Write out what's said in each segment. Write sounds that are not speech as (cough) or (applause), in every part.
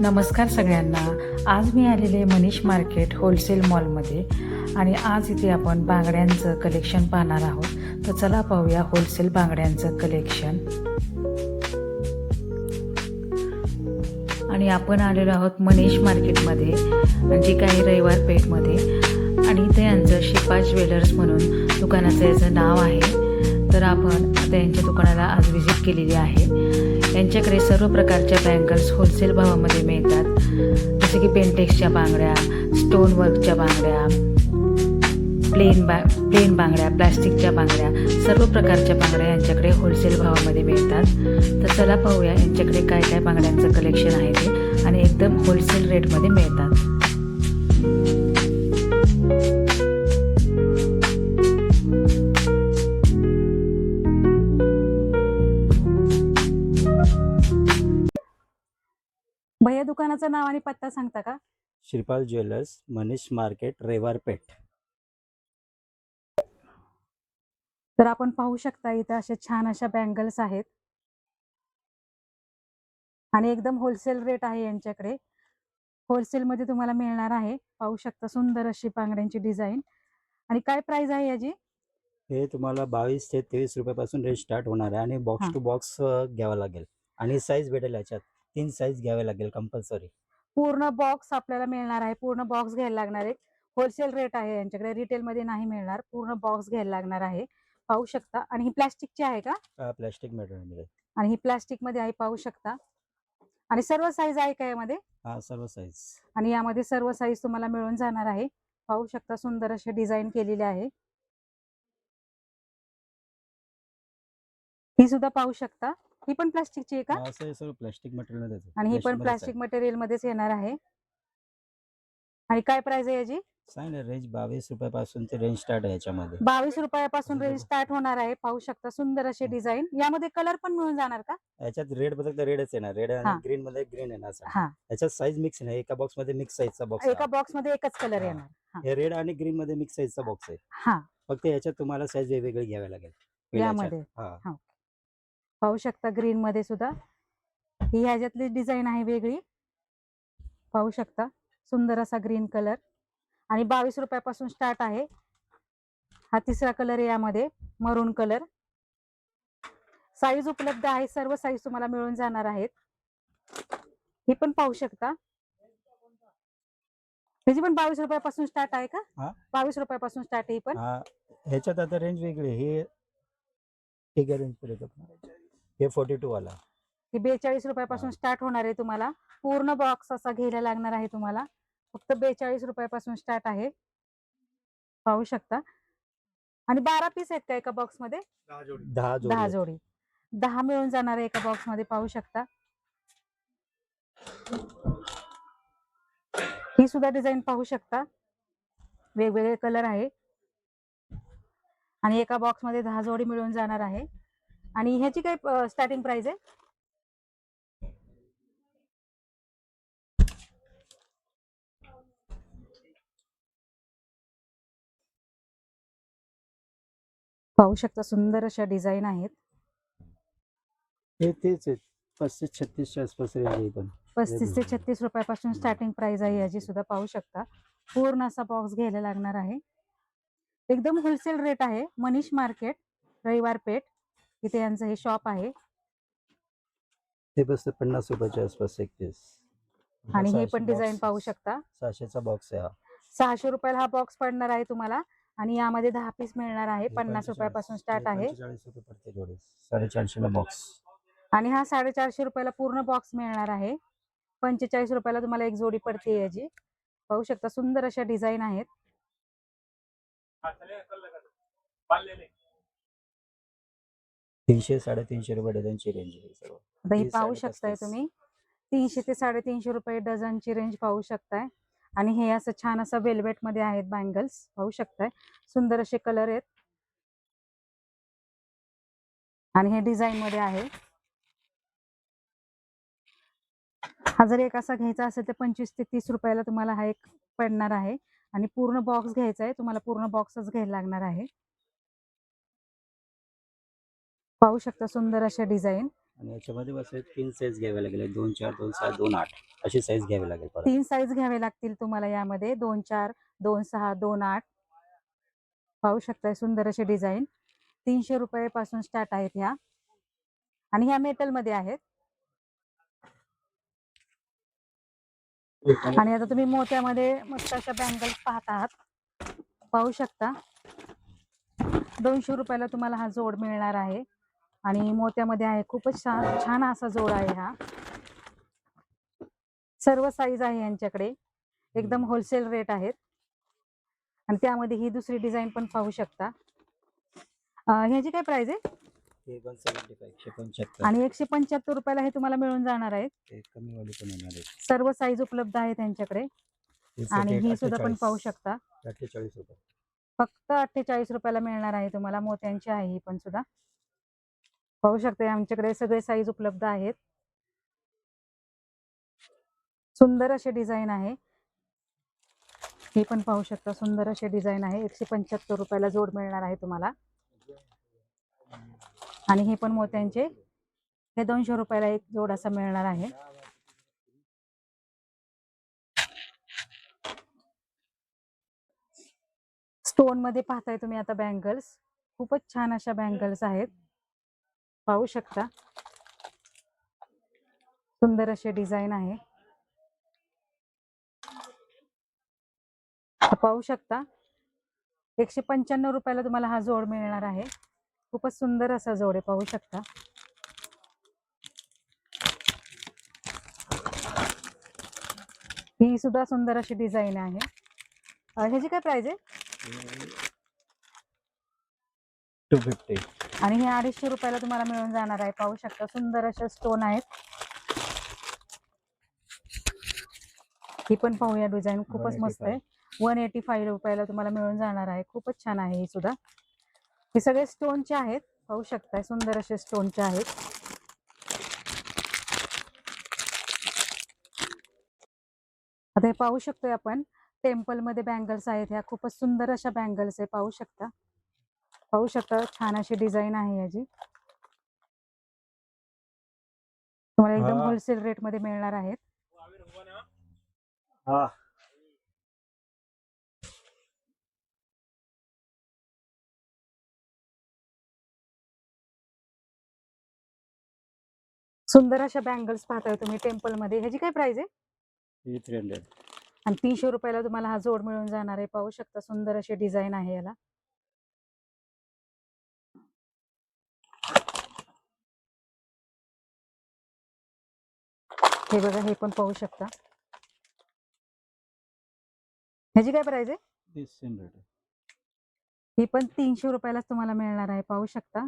नमस्कार सगळ्यांना. आज मी आलेले मनीष मार्केट होलसेल मॉलमध्ये आणि आज इथे आपण बांगड्यांचं कलेक्शन पाहणार आहोत. तर चला पाहूया होलसेल बांगड्यांचं कलेक्शन आणि आपण आलेलो आहोत मनीष मार्केटमध्ये जे काही रविवार पेठमध्ये. आणि इथे यांचं शिपा ज्वेलर्स म्हणून दुकानाचं याचं नाव आहे. तर आपण आता यांच्या दुकानाला आज व्हिजिट केलेली आहे. यांच्याकडे सर्व प्रकारच्या बँगल्स होलसेल भावामध्ये मिळतात. जसे की पेंटेक्सच्या बांगड्या स्टोन वर्कच्या बांगड्या प्लेन बा प्लेन बांगड्या प्लास्टिकच्या बांगड्या सर्व प्रकारच्या बांगड्या यांच्याकडे होलसेल भावामध्ये मिळतात. तर चला पाहूया यांच्याकडे काय काय बांगड्यांचं कलेक्शन आहे ते. आणि एकदम होलसेल रेटमध्ये मिळतात. दुकानाचं नाव आणि पत्ता सांगता का? Shripal jewellers Manish market Rewar Peth. तर आपण पाहू शकता इथं अशा छान अशा बँगल्स आहेत. आणि एकदम होलसेल रेट आहे यांच्याकडे. होलसेल मध्ये तुम्हाला मिळणार आहे. पाहू शकता सुंदर अशी बांगड्यांची डिझाईन आणि काय प्राइस आहे याची? हे तुम्हाला बावीस ते तेवीस रुपयापासून रेंज स्टार्ट होणार आहे आणि बॉक्स. टू बॉक्स घ्यावा लागेल. आणि साईज भेटेल याच्यात. तीन साईज घ्यावे लागेल कंपल्सरी पूर्ण बॉक्स आपल्याला मिळणार आहे पूर्ण बॉक्स घ्यायला लागणार आहे होलसेल रेट आहे यांच्याकडे रिटेल मध्ये नाही मिळणार पूर्ण बॉक्स घ्यायला लागणार आहे. पाहू शकता. आणि ही प्लॅस्टिकची आहे का? प्लॅस्टिक मटेरियल आणि ही प्लॅस्टिकमध्ये आहे पाहू शकता. आणि सर्व साईज आहे का यामध्ये? हा सर्व साईज आणि यामध्ये सर्व साईज तुम्हाला मिळून जाणार आहे. पाहू शकता सुंदर असे डिझाईन केलेले आहे. ही सुद्धा पाहू शकता. ही पण प्लास्टिकची आहे का? असं हे सर्व प्लॅस्टिक मटेरियल मध्येच आहे. आणि ही पण Plastic मध्येच प्लास्टिक मटेरियल मध्येच येणार आहे. आणि काय प्राइस आहे याची. सांगितलं रेंज बावीस रुपयापासून ते रेंज स्टार्ट आहे याच्यामध्ये. बावीस रुपयापासून. रेंज स्टार्ट (laughs) होणार आहे. पाहू शकता सुंदर असे डिझाईन यामध्ये कलर पण मिळून जाणार का? याच्यात रेड बदल तर रेडच येणार. रेड हा. आणि ग्रीन मध्ये ग्रीन येणार. हा. याच्यात साईज मिक्स नाही. एका बॉक्समध्ये मिक्स साईजचा बॉक्स एका बॉक्समध्ये एकच कलर हा. येणार. हा. रेड आणि ग्रीन मध्ये मिक्स साईजचा बॉक्स आहे. हा. फक्त याच्यात तुम्हाला साईज वेगवेगळी घ्यावी लागेल. यामध्ये. हा. पाहू शकता ग्रीन मध्ये सुद्धा. ही ह्याच्यातली डिझाईन आहे वेगळी. पाहू शकता. सुंदर असा ग्रीन कलर आणि बावीस रुपयापासून स्टार्ट आहे. हा तिसरा कलर आहे यामध्ये. मरून कलर साईज उपलब्ध आहे. सर्व साईज तुम्हाला मिळून जाणार आहेत. ही पण पाहू शकता. ह्याची पण बावीस रुपयापासून स्टार्ट आहे का. बावीस रुपयापासून स्टार्ट आहे ही पण. ह्याच्यात आता रेंज वेगळी. हे रेंज पुढे हे फोर्टी टू वाला. ही बेचाळीस रुपयापासून. स्टार्ट होणार आहे तुम्हाला. पूर्ण बॉक्स असा घ्यायला लागणार आहे तुम्हाला. फक्त बेचाळीस रुपयापासून स्टार्ट आहे. पाहू शकता. आणि बारा पीस आहेत का एका बॉक्समध्ये? दहा दहा जोडी दहा मिळून जाणार आहे एका बॉक्समध्ये. पाहू शकता. ही सुद्धा डिझाईन पाहू शकता. वेगवेगळे कलर आहे. आणि एका बॉक्समध्ये दहा जोडी मिळून जाणार आहे. आणि ह्याची काय स्टार्टिंग प्राइस आहे? पाहू शकता सुंदर अशा डिझाईन आहेत. हे तेच आहेत. पस्तीस छत्तीसच्या आसपास रेंज आहे पण. पस्तीस ते. छत्तीस रुपयापासून. स्टार्टिंग प्राइस आहे याची सुद्धा पाहू शकता. पूर्ण असा बॉक्स घ्यायला लागणार आहे. एकदम होलसेल रेट आहे. मनीष मार्केट रविवार पेठ. इथे यांचं हे शॉप आहे. हे बसते पन्नास रुपयाच्या आसपास एक पीस आणि हे पण डिझाईन पाहू शकता. सहाशेचा बॉक्स आहे हा. सहाशे रुपयाला हा बॉक्स पडणार आहे तुम्हाला. आणि यामध्ये दहा पीस मिळणार आहे. पन्नास 45 रुपयापासून स्टार्ट आहे. 45 रुपये पडते जोडी साडेचारशेला बॉक्स आणि हा साडेचारशे रुपयाला पूर्ण बॉक्स मिळणार आहे. पंचेचाळीस रुपयाला तुम्हाला एक जोडी पडते याची. पाहू शकता सुंदर अशा डिझाईन आहेत. तीनशे साडेतीनशे रुपये डझनची रेंज आहे सर्व. आता ही पाहू शकताय. तुम्ही. तीनशे ते साडेतीनशे रुपये डझनची रेंज पाहू शकताय. आणि हे असं छान असं वेल्वेटमध्ये आहेत बँगल्स पाहू शकताय. सुंदर असे कलर आहेत. आणि हे डिझाईन मध्ये आहे. हा जर एक असा घ्यायचा असेल तर पंचवीस ते तीस रुपयाला तुम्हाला हा एक पडणार आहे. आणि पूर्ण बॉक्स घ्यायचा आहे. तुम्हाला पूर्ण बॉक्सच घ्यायला लागणार आहे. पाहू शकता सुंदर अशा डिझाईन. आणि याच्यामध्ये तीन साईज घ्यावे लागेल. दोन चार दोन सहा दोन आठ. अशी साईज घ्यावी लागेल तीन साईज घ्यावे लागतील तुम्हाला यामध्ये. दोन चार दोन सहा दोन आठ. पाहू शकताय सुंदर असे डिझाईन. तीनशे रुपये पासून स्टार्ट आहेत ह्या. आणि ह्या मेटलमध्ये आहेत. आणि आता तुम्ही मोत्यामध्ये मस्त अशा बँगल्स पाहत आहात. पाहू शकता. दोनशे रुपयाला तुम्हाला हा जोड मिळणार आहे. आणि मोत्यामध्ये आहे. खूपच छान छान असा जोड आहे हा. सर्व साईज आहे यांच्याकडे. एकदम होलसेल रेट आहेत. आणि त्यामध्ये ही दुसरी डिझाईन पण पाहू शकता. ह्याची काय प्राइस आहे? आणि एकशे पंच्याहत्तर रुपयाला हे तुम्हाला मिळून जाणार आहे ते कमी वाली पण येणार आहे सर्व साईज उपलब्ध आहे त्यांच्याकडे आणि ही सुद्धा पण 48 पाहू शकता. फक्त अठ्ठेचाळीस रुपयाला मिळणार आहे तुम्हाला मोत्यांची आहे ही पण सुद्धा. पाहू शकता आमच्याकडे सगळे साईज उपलब्ध आहेत. सुंदर असे डिझाईन आहे. हे पण पाहू शकता सुंदर असे डिझाईन आहे. एकशे पंच्याहत्तर रुपयाला जोड मिळणार आहे तुम्हाला. आणि हे पण मोत्यांचे. हे दोनशे रुपयाला एक जोड असा मिळणार आहे. स्टोनमध्ये पाहताय तुम्ही आता बँगल्स खूपच छान अशा बँगल्स आहेत. पाहू शकता. सुंदर असे डिझाईन आहे. पाहू शकता. एकशे पंच्याण्णव रुपयाला तुम्हाला हा जोड मिळणार आहे. खूपच सुंदर असा जोड आहे पाहू शकता. ही सुद्धा सुंदर अशी डिझाईन आहे. ह्याची काय प्राइस आहे? Two fifty. आणि हे अडीचशे रुपयाला तुम्हाला मिळून जाणार आहे. पाहू शकता सुंदर असे स्टोन आहेत. ही पण पाहूया डिझाईन खूपच मस्त आहे. वन एटी फाईव्ह रुपयाला तुम्हाला मिळून जाणार आहे. खूपच छान आहे ही सुद्धा. हे सगळे स्टोनचे आहेत. पाहू शकताय सुंदर असे स्टोनचे आहेत. आता हे पाहू शकतोय आपण. टेम्पलमध्ये बँगल्स आहेत. ह्या खूपच सुंदर अशा बँगल्स आहे. पाहू शकता. पाहू शकता छान अशी डिझाईन आहे याची. तुम्हाला एकदम. होलसेल रेटमध्ये मिळणार आहेत. हा. सुंदर अशा बँगल्स पाहताय तुम्ही टेम्पलमध्ये ह्याची काय प्राइस आहे? ही थ्री हंड्रेड आणि तीनशे रुपयाला तुम्हाला हा जोड मिळून जाणार आहे. पाहू शकता सुंदर अशी डिझाईन आहे याला. हे बघा हे पण पाहू शकता. ह्याची काय प्राइस आहे? ही पण तीनशे रुपयालाच तुम्हाला मिळणार आहे पाहू शकता.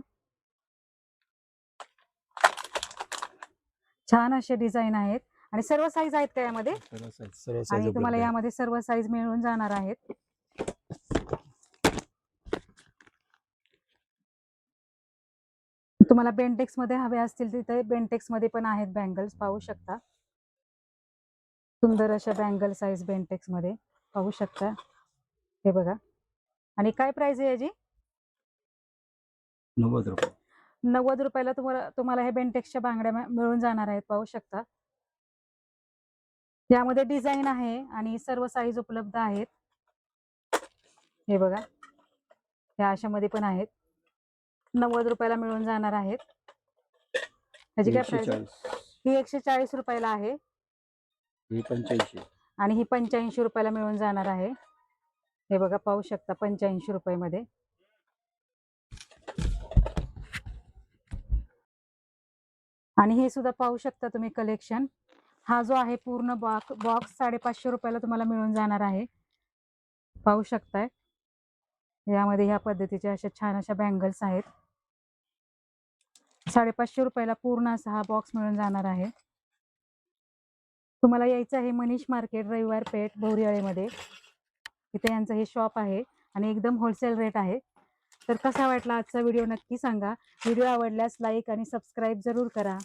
छान असे डिझाईन आहेत. आणि सर्व साईज आहेत का यामध्ये? आणि तुम्हाला यामध्ये सर्व साईज मिळून जाणार आहेत. तुम्हाला बेंटेक्समध्ये हवे असतील तिथे बेंटेक्समध्ये पण आहेत बँगल्स पाहू शकता. सुंदर अशा बँगल साईज बेंटेक्समध्ये. पाहू शकता. हे बघा. आणि काय प्राइस आहे याची? नव्वद रुपये. नव्वद रुपयाला तुम्हाला तुम्हाला हे बेंटेक्सच्या बांगड्या मिळ- मिळून जाणार आहेत. पाहू शकता. यामध्ये डिझाईन आहे आणि सर्व साईज उपलब्ध आहेत. हे बघा. या अशामध्ये पण आहेत. नव्वद रुपयाला मिळून जाणार आहेत. ह्याची काय प्राइस ही एकशे चाळीस रुपयाला आहे. ही पंच्याऐंशी. आणि ही पंच्याऐंशी रुपयाला मिळून जाणार आहे. हे बघा पाहू शकता पंच्याऐंशी रुपयामध्ये. आणि हे सुद्धा पाहू शकता तुम्ही कलेक्शन हा जो आहे पूर्ण बॉक्स बॉक्स साडेपाचशे रुपयाला तुम्हाला मिळून जाणार आहे. पाहू शकताय. यामध्ये ह्या पद्धतीच्या अशा छान अशा बँगल्स आहेत. साडेपाचशे रुपयाला पूर्ण असा हा बॉक्स मिळून जाणार आहे. तुम्हाला यायचं आहे मनीष मार्केट रविवार पेठ भोवरियाळेमध्ये इथे यांचं हे शॉप आहे आणि एकदम होलसेल रेट आहे. तर कसा वाटला आजचा व्हिडिओ नक्की सांगा. व्हिडिओ आवडल्यास लाईक आणि सबस्क्राईब जरूर करा.